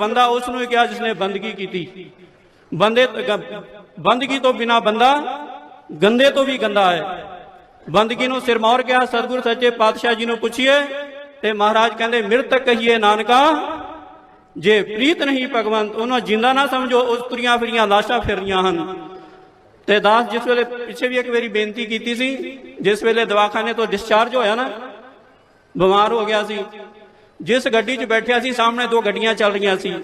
ਬੰਦਾ ਉਸ ਨੂੰ ਕਿਹਾ ਜਿਸ ਨੇ ਬੰਦਗੀ ਕੀਤੀ। ਬੰਦੇ ਬੰਦਗੀ ਤੋਂ ਬਿਨਾ ਬੰਦਾ ਗੰਦੇ ਤੋਂ ਵੀ ਗੰਦਾ ਹੈ। ਬੰਦਗੀ ਨੂੰ ਸਿਰਮੌਰ ਕਿਹਾ, ਸਤਿਗੁਰ ਸੱਚੇ ਪਾਤਸ਼ਾਹ ਜੀ ਨੂੰ ਪੁੱਛੀਏ ਤੇ ਮਹਾਰਾਜ ਕਹਿੰਦੇ, ਮਿਰਤ ਕਹੀਏ ਨਾਨਕਾ, ਜੇ ਪ੍ਰੀਤ ਨਹੀਂ ਭਗਵੰਤ, ਉਹਨਾਂ ਜਿੰਦਾ ਨਾ ਸਮਝੋ, ਉਸ ਤੁਰੀਆਂ ਫਿਰੀਆਂ ਲਾਸ਼ਾਂ ਫਿਰ ਹਨ। ਤੇ ਦਾਸ ਜਿਸ ਵੇਲੇ ਪਿੱਛੇ ਵੀ ਇੱਕ ਵਾਰੀ ਬੇਨਤੀ ਕੀਤੀ ਸੀ, ਜਿਸ ਵੇਲੇ ਦਵਾਖਾਨੇ ਤੋਂ ਡਿਸਚਾਰਜ ਹੋਇਆ ਨਾ, ਬਿਮਾਰ ਹੋ ਗਿਆ ਸੀ। ਜਿਸ ਗੱਡੀ 'ਚ ਬੈਠਿਆ ਸੀ, ਸਾਹਮਣੇ ਦੋ ਗੱਡੀਆਂ ਚੱਲ ਰਹੀਆਂ ਸੀ।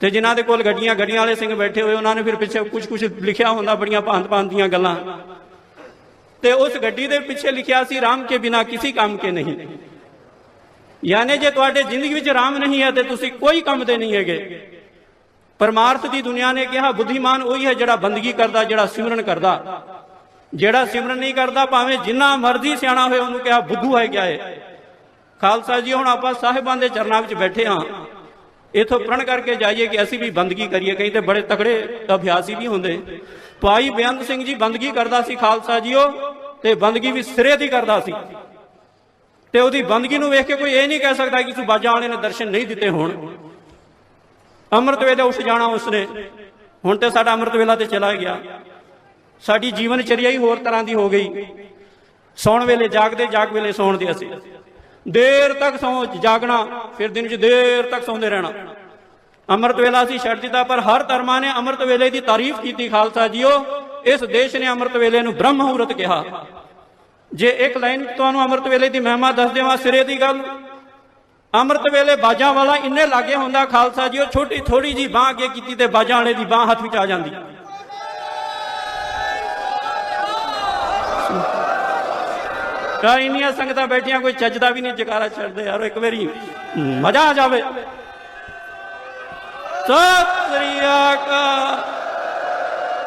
ਤੇ ਜਿਨ੍ਹਾਂ ਦੇ ਕੋਲ ਗੱਡੀਆਂ ਗੱਡੀਆਂ ਵਾਲੇ ਸਿੰਘ ਬੈਠੇ ਹੋਏ, ਉਹਨਾਂ ਨੇ ਫਿਰ ਪਿੱਛੇ ਕੁਝ ਕੁਝ ਲਿਖਿਆ ਹੁੰਦਾ, ਬੜੀਆਂ ਭਾਂਤ ਭਾਂਤ ਦੀਆਂ ਗੱਲਾਂ। ਤੇ ਉਸ ਗੱਡੀ ਦੇ ਪਿੱਛੇ ਲਿਖਿਆ ਸੀ, ਰਾਮ ਕੇ ਬਿਨਾ ਕਿਸੇ ਕੰਮ ਕੇ ਨਹੀਂ। ਯਾਨੀ ਜੇ ਤੁਹਾਡੇ ਜ਼ਿੰਦਗੀ ਵਿੱਚ ਰਾਮ ਨਹੀਂ ਹੈ, ਤੇ ਤੁਸੀਂ ਕੋਈ ਕੰਮ ਦੇ ਨਹੀਂ ਹੈਗੇ। ਪਰਮਾਰਥ ਦੀ ਦੁਨੀਆ ਨੇ ਕਿਹਾ, ਬੁੱਧੀਮਾਨ ਉਹੀ ਹੈ ਜਿਹੜਾ ਬੰਦਗੀ ਕਰਦਾ, ਜਿਹੜਾ ਸਿਮਰਨ ਕਰਦਾ। ਜਿਹੜਾ ਸਿਮਰਨ ਨਹੀਂ ਕਰਦਾ, ਭਾਵੇਂ ਜਿੰਨਾ ਮਰਜ਼ੀ ਸਿਆਣਾ ਹੋਵੇ ਉਹਨੂੰ ਕਿਹਾ, ਬੁੱਧੂ ਹੈ ਕਿਆ ਹੈ ਖਾਲਸਾ ਜੀ, ਹੁਣ ਆਪਾਂ ਸਾਹਿਬਾਂ ਦੇ ਚਰਨਾਂ ਵਿੱਚ ਬੈਠੇ ਹਾਂ। ਇਥੋਂ ਪ੍ਰਣ ਕਰਕੇ ਜਾਈਏ ਕਿ ਅਸੀਂ ਵੀ ਬੰਦਗੀ ਕਰੀਏ। ਕਈ ਤੇ ਬੜੇ ਤਕੜੇ ਅਭਿਆਸੀ ਵੀ ਹੁੰਦੇ। ਭਾਈ ਬੇਅੰਤ ਸਿੰਘ ਜੀ ਬੰਦਗੀ ਕਰਦਾ ਸੀ ਖਾਲਸਾ ਜੀਓ ਤੇ ਬੰਦਗੀ ਵੀ ਸਿਰੇ ਦੀ ਕਰਦਾ ਸੀ। ਤੇ ਉਹਦੀ ਬੰਦਗੀ ਨੂੰ ਵੇਖ ਕੇ ਕੋਈ ਇਹ ਨਹੀਂ ਕਹਿ ਸਕਦਾ ਕਿ ਬਾਜਾਂ ਵਾਲੇ ਨੇ ਦਰਸ਼ਨ ਨਹੀਂ ਦਿੱਤੇ ਹੋਣ। ਅੰਮ੍ਰਿਤ ਵੇਲੇ ਉੱਠ ਜਾਣਾ ਉਸਨੇ। ਹੁਣ ਤੇ ਸਾਡਾ ਅੰਮ੍ਰਿਤ ਵੇਲਾ ਤੇ ਚਲਾ ਗਿਆ। ਸਾਡੀ ਜੀਵਨ ਚਰਿਆ ਹੀ ਹੋਰ ਤਰ੍ਹਾਂ ਦੀ ਹੋ ਗਈ। ਸੌਣ ਵੇਲੇ ਜਾਗਦੇ, ਜਾਗ ਵੇਲੇ ਸੌਣ ਦੇ ਅਸੀਂ। ਦੇਰ ਤੱਕ ਸੌਂ ਜਾਗਣਾ, ਫਿਰ ਦਿਨ 'ਚ ਦੇਰ ਤੱਕ ਸੌਂਦੇ ਰਹਿਣਾ। ਅੰਮ੍ਰਿਤ ਵੇਲਾ ਅਸੀਂ ਛੱਡ ਦਿੱਤਾ, ਪਰ ਹਰ ਧਰਮਾਂ ਨੇ ਅੰਮ੍ਰਿਤ ਵੇਲੇ ਦੀ ਤਾਰੀਫ ਕੀਤੀ, ਖਾਲਸਾ ਜੀਓ। ਇਸ ਦੇਸ਼ ਨੇ ਅੰਮ੍ਰਿਤ ਵੇਲੇ ਨੂੰ ਬ੍ਰਹਮ ਮੁਹੂਰਤ ਕਿਹਾ। ਜੇ ਇੱਕ ਲਾਈਨ ਤੁਹਾਨੂੰ ਅੰਮ੍ਰਿਤ ਵੇਲੇ ਦੀ ਮਹਿਮਾ ਦੱਸ ਦੇਵਾਂ, ਸਿਰੇ ਦੀ ਗੱਲ। ਅੰਮ੍ਰਿਤ ਵੇਲੇ ਬਾਜਾਂ ਵਾਲਾ ਇੰਨੇ ਲਾਗੇ ਹੁੰਦਾ, ਖਾਲਸਾ ਜੀ ਉਹ ਛੋਟੀ ਥੋੜੀ ਜੀ ਬਾਹ ਅੱਗੇ ਕੀਤੀ ਤੇ ਬਾਜਾਂ ਵਾਲੇ ਦੀ ਬਾਹ ਹੱਥ ਵਿੱਚ ਆ ਜਾਂਦੀ। ਕਾ ਇੰਨੀਆਂ ਸੰਗਤਾਂ ਬੈਠੀਆਂ, ਕੋਈ ਚੱਜਦਾ ਵੀ ਨਹੀਂ, ਜਕਾਰਾ ਛੱਡਦੇ ਯਾਰ, ਇੱਕ ਵਾਰੀ। ਮਜ਼ਾ ਆ ਜਾਵੇ। ਸਤਿ ਸ੍ਰੀ ਅਕਾਲ।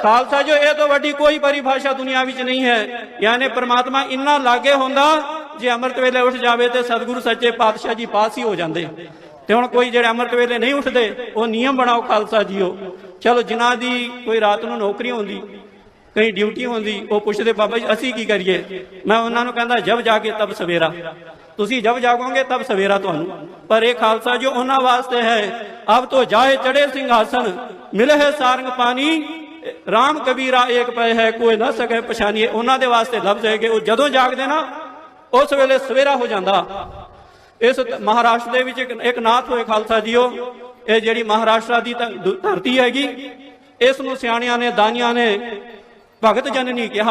ਖਾਲਸਾ ਜੋ, ਇਹ ਤੋਂ ਵੱਡੀ ਕੋਈ ਪਰਿਭਾਸ਼ਾ ਦੁਨੀਆ ਵਿੱਚ ਨਹੀਂ ਹੈ। ਯਾਨੀ ਪ੍ਰਮਾਤਮਾ ਇੰਨਾ ਲਾਗੇ ਹੁੰਦਾ, ਜੇ ਅੰਮ੍ਰਿਤ ਵੇਲੇ ਉੱਠ ਜਾਵੇ ਤੇ ਸਤਿਗੁਰੂ ਸੱਚੇ ਪਾਤਸ਼ਾਹ ਜੀ ਪਾਸ ਹੀ ਹੋ ਜਾਂਦੇ। ਤੇ ਹੁਣ ਕੋਈ ਜਿਹੜੇ ਅੰਮ੍ਰਿਤ ਵੇਲੇ ਨਹੀਂ ਉੱਠਦੇ, ਉਹ ਨਿਯਮ ਬਣਾਓ ਖਾਲਸਾ ਜੀਓ। ਚਲੋ, ਜਿਨ੍ਹਾਂ ਦੀ ਕੋਈ ਰਾਤ ਨੂੰ ਨੌਕਰੀ ਹੁੰਦੀ ਕਈ ਡਿਊਟੀ ਹੁੰਦੀ, ਉਹ ਪੁੱਛਦੇ, ਬਾਬਾ ਜੀ, ਅਸੀਂ ਕੀ ਕਰੀਏ? ਮੈਂ ਉਹਨਾਂ ਨੂੰ ਕਹਿੰਦਾ, ਜਬ ਜਾਗੇ, ਤਬ ਸਵੇਰਾ। ਤੁਸੀਂ ਜਬ ਜਾਗੋਗੇ, ਤਬ ਸਵੇਰਾ ਤੁਹਾਨੂੰ। ਪਰ ਇਹ ਖਾਲਸਾ ਜੋ ਉਹਨਾਂ ਵਾਸਤੇ ਹੈ, ਅਬ ਤੋਂ ਜਾਏ ਚੜੇ ਸਿੰਘਾਸਨ, ਮਿਲੇ ਹੈ ਸਾਰੰਗ ਪਾਣੀ। ਰਾਮ ਕਬੀਰਾ ਏਕ ਪਏ ਹੈ, ਕੋਈ ਨਾ ਸਕੇ ਪਛਾਣੀਏ ਉਹਨਾਂ ਦੇ ਵਾਸਤੇ ਲਫ਼ਜ਼ ਹੈਗੇ, ਉਹ ਜਦੋਂ ਜਾਗਦੇ ਨਾ, ਉਸ ਵੇਲੇ ਸਵੇਰਾ ਹੋ ਜਾਂਦਾ। ਇਸ ਮਹਾਰਾਸ਼ਟਰ ਦੇ ਵਿੱਚ ਇੱਕ ਇੱਕ ਨਾਥ ਹੋਏ ਖਾਲਸਾ ਜੀਓ। ਇਹ ਜਿਹੜੀ ਮਹਾਰਾਸ਼ਟਰ ਦੀ ਧਰਤੀ ਹੈਗੀ, ਇਸ ਨੂੰ ਸਿਆਣਿਆਂ ਨੇ, ਦਾਨੀਆਂ ਨੇ ਭਗਤ ਜਨਨੀ ਕਿਹਾ